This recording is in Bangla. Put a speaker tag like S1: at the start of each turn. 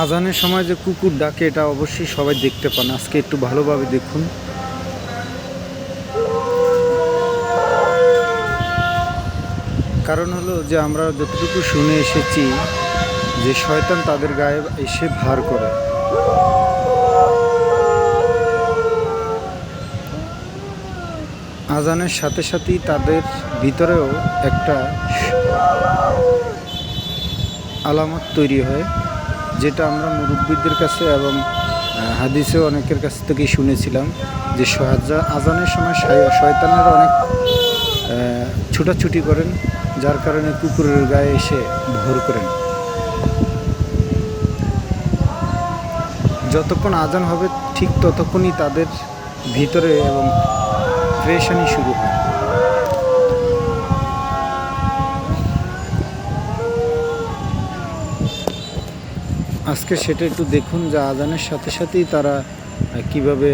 S1: আজানের সময় যে কুকুর ডাকে, এটা অবশ্যই সবাই দেখতে পান। আজকে একটু ভালোভাবে দেখুন। কারণ হলো যে, আমরা যতটুকু শুনে এসেছি যে, শয়তান তাদের গায়ে এসে ভার করে। আজানের সাথে সাথেই তাদের ভিতরেও একটা আলামত তৈরি হয়। যেটা আমরা মুরব্বীদের কাছে এবং আহ, হাদিসেও অনেকের কাছ থেকেই শুনেছিলাম যে আজানের সময় শয়- শয়তানেরা অনেক ছুটাছুটি করেন যার কারণে কুকুরের গায়ে এসে ভর করেন। যতক্ষণ আজান হবে ঠিক ততক্ষণই তাদের ভিতরে এবং প্রেশানি শুরু হয়। আজকে সেটা একটু দেখুন যে আজানের সাথে সাথেই তারা কীভাবে